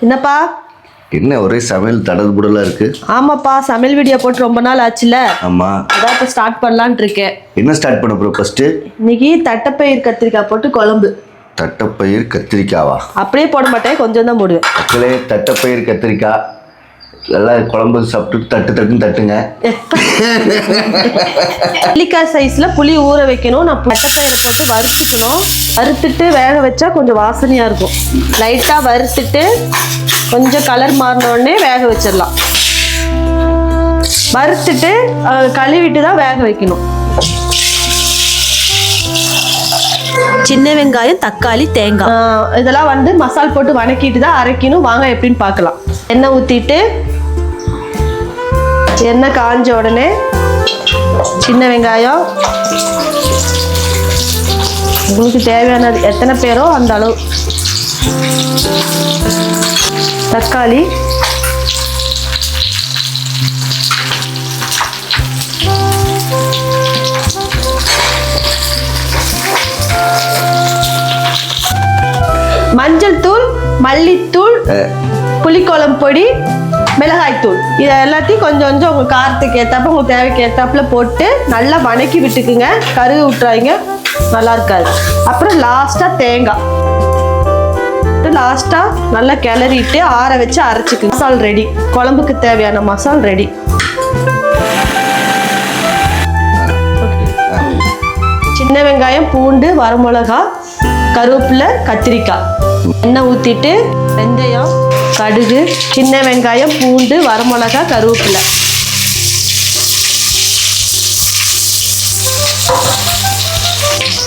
என்னப்பா? என்ன ஒரே சமையல் தடல் புடலா இருக்கு? ஆமாப்பா சமையல் வீடியோ போட்டு ரொம்ப நாள் ஆச்சுல. ஆமா. அதான் இப்போ ஸ்டார்ட் பண்ணலான்ட்டு இருக்கேன். என்ன ஸ்டார்ட் பண்ண போறோம் ஃபர்ஸ்ட் இன்னைக்கு தட்டைப்பயிர் கத்திரிக்காய் போட்டு குழம்பு. தட்டைப்பயிர் கத்திரிக்காவா? அப்படியே போட மாட்டேன் கொஞ்சம் தான் போடுவேன். மக்களே தட்டைப்பயிர் கத்திரிக்காய். நல்லா குழம்பு சாப்பிட்டு தட்டு தட்டுன்னு தட்டுங்க. நெல்லிக்காய் சைஸ்ல புளி ஊற வைக்கணும். நான் பட்டப்பயிரை போட்டு வறுத்துக்கணும். வறுத்துட்டு வேக வச்சா கொஞ்சம் வாசனையா இருக்கும். லைட்டா வறுத்துட்டு கொஞ்சம் கலர் மாறின உடனே வேக வச்சிடலாம். வறுத்துட்டு கழுவிட்டு தான் வேக வைக்கணும். சின்ன வெங்காயம் தக்காளி தேங்காய். இதெல்லாம் வந்து மசால் போட்டு வணக்கிட்டு தான் அரைக்கணும். வாங்க எப்படின்னு பார்க்கலாம். எண்ணெய் ஊற்றிட்டு எண்ணெய் காஞ்ச உடனே சின்ன வெங்காயம். உங்களுக்கு தேவையானது எத்தனை பேரோ அந்த அளவு. தக்காளி. மல்லித்தூள் புளிக்குழம்பு பொடி மிளகாய்த்தூள் இதை எல்லாத்தையும் கொஞ்சம் கொஞ்சம் உங்கள் காரத்துக்கு ஏற்றாப்ப உங்களுக்கு தேவைக்கு ஏற்றாப்புல போட்டு நல்லா வணக்கி விட்டுக்குங்க. கருகு விட்டுறாதீங்க நல்லா இருக்காது. அப்புறம் லாஸ்ட்டாக தேங்காய். லாஸ்ட்டாக நல்லா கிளறிட்டு ஆற வச்சு அரைச்சிக்குங்க. மசால் ரெடி குழம்புக்கு தேவையான மசால் ரெடி சின்ன வெங்காயம் பூண்டு வரமிளகா கருவேப்பில கத்திரிக்காய். எண்ணெய் ஊற்றிட்டு வெந்தயம் கடுகு சின்ன வெங்காயம் பூண்டு வரமிளகா கருவேப்பிலை.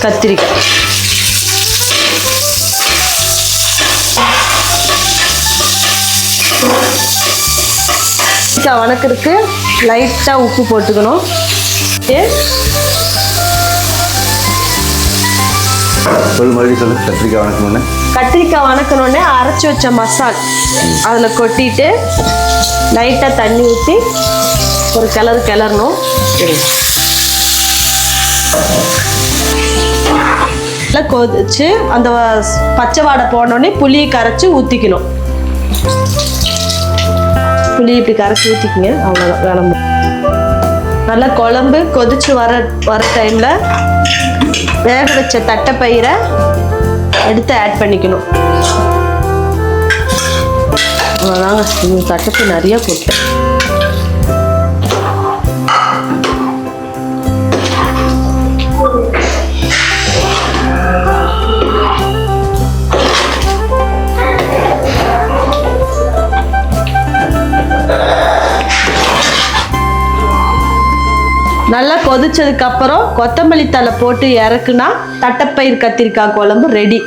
கத்திரிக்காய். கத்திரிக்காய் வணக்கறதுக்கு லைட்டாக உப்பு போட்டுக்கணும். சொல்லு மறுபடியும் சொல்லு கத்திரிக்காய் வணக்கணும்னு கத்திரிக்காய் வணக்கணும்னு அரைச்சி வச்ச மசால். அதில் கொட்டிட்டு லைட்டாக தண்ணி ஊற்றி ஒரு கிளறு கிளறணும். நல்லா கொதிச்சு அந்த பச்சை வாடை போனோடனே புளியை கரைச்சி ஊற்றிக்கணும் புளி இப்படி கரைச்சி ஊற்றிக்கிங்க அவ்வளோதான் கிளம்பு நல்லா குழம்பு கொதிச்சு வர வர டைமில் வேக வச்ச தட்டைப்பயிரை எடுத்து ஆட் பண்ணிக்கணும். அவ்வளோதாங்க இந்த தட்டத்தை நிறைய போட்டேன். நல்லா கொதிச்சதுக்கு அப்புறம் கொத்தமல்லி தழை போட்டு இறக்குனா தட்டைப்பயிர் கத்திரிக்காய் குழம்பு ரெடி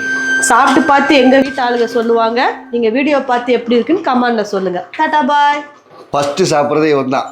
சாப்பிட்டு பார்த்து எங்கள் வீட்டு ஆளுங்க சொல்லுவாங்க. நீங்கள் வீடியோ பார்த்து எப்படி இருக்குன்னு கமெண்ட்ல சொல்லுங்கள் டாடா பாய் ஃபர்ஸ்ட் சாப்பிட்றதே இவன் தான்